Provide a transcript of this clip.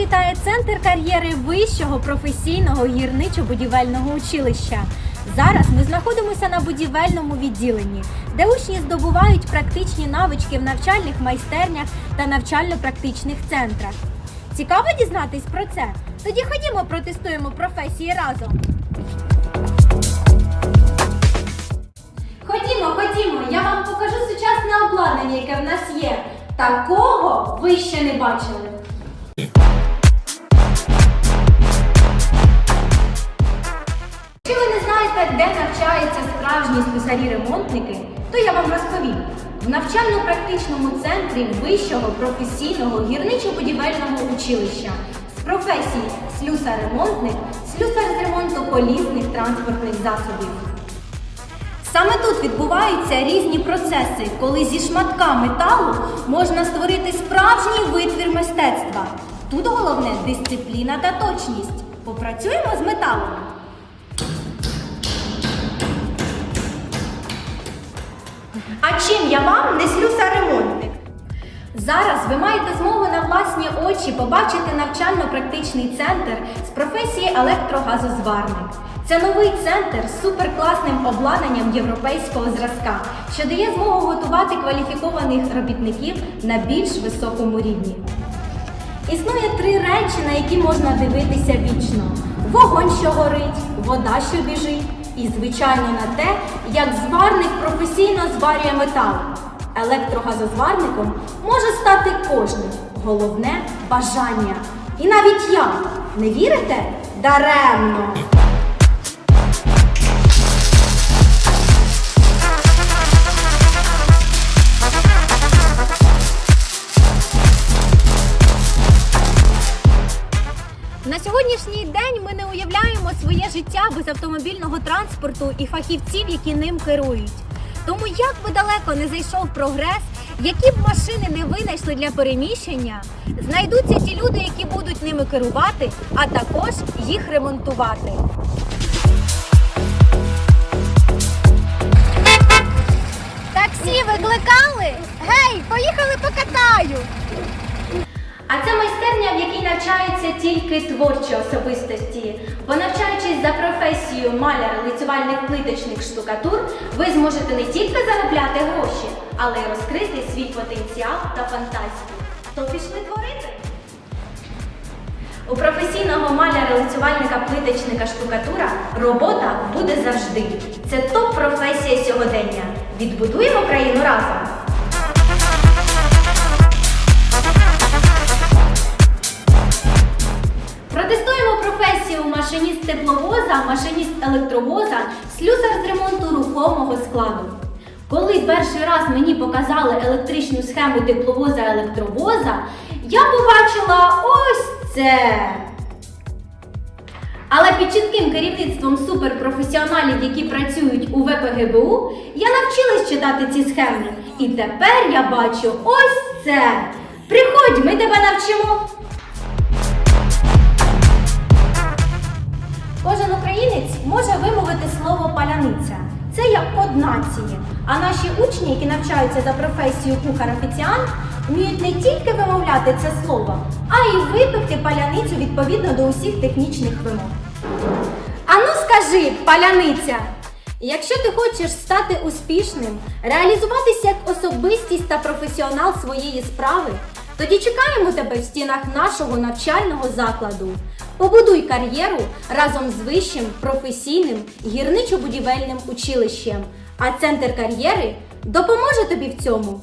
Вітає центр кар'єри вищого професійного гірничо-будівельного училища. Зараз ми знаходимося на будівельному відділенні, де учні здобувають практичні навички в навчальних майстернях та навчально-практичних центрах. Цікаво дізнатись про це? Тоді ходімо протестуємо професії разом. Ходімо, ходімо, я вам покажу сучасне обладнання, яке в нас є. Такого ви ще не бачили. Якщо ви не знаєте, де навчаються справжні слюсарі-ремонтники, то я вам розповім. В навчально-практичному центрі вищого професійного гірничо-будівельного училища з професій слюсар-ремонтник, слюсар з ремонту колісних транспортних засобів. Саме тут відбуваються різні процеси, коли зі шматка металу можна створити справжній витвір мистецтва. Тут головне дисципліна та точність. Попрацюємо з металом. А чим я вам не слюсар-ремонтник? Зараз ви маєте змогу на власні очі побачити навчально-практичний центр з професії електрогазозварник. Це новий центр з суперкласним обладнанням європейського зразка, що дає змогу готувати кваліфікованих робітників на більш високому рівні. Існує три речі, на які можна дивитися вічно: вогонь, що горить, вода, що біжить, і, звичайно, на те, як зварник професійно зварює метал. Електрогазозварником може стати кожен. Головне бажання. І навіть я. Не вірите? Даремно! На сьогоднішній день ми не уявляємо своє життя без автомобільного транспорту і фахівців, які ним керують. Тому як би далеко не зайшов прогрес, які б машини не винайшли для переміщення, знайдуться ті люди, які будуть ними керувати, а також їх ремонтувати. Таксі викликали? Гей, поїхали покатаю! А це майстерня, в якій навчаються тільки творчі особистості. Бо навчаючись за професією маляр лицювальних плиточних штукатур, ви зможете не тільки заробляти гроші, але й розкрити свій потенціал та фантазію. То пішли творити. У професійного маляра лицювальника плиточника штукатура робота буде завжди. Це топ-професія сьогодення. Відбудуємо країну разом. Професію машиніст тепловоза, машиніст електровоза, слюсар з ремонту рухомого складу. Коли перший раз мені показали електричну схему тепловоза електровоза, я побачила ось це. Але під чітким керівництвом суперпрофесіоналів, які працюють у ВПГБУ, я навчилась читати ці схеми. І тепер я бачу ось це. Приходь, ми тебе навчимо. Кожен українець може вимовити слово паляниця. Це як код нації. А наші учні, які навчаються за професією кухар-офіціант, вміють не тільки вимовляти це слово, а й випекти паляницю відповідно до усіх технічних вимог. Ану скажи, паляниця! Якщо ти хочеш стати успішним, реалізуватися як особистість та професіонал своєї справи, тоді чекаємо тебе в стінах нашого навчального закладу. Побудуй кар'єру разом з вищим професійним гірничо-будівельним училищем. А центр кар'єри допоможе тобі в цьому.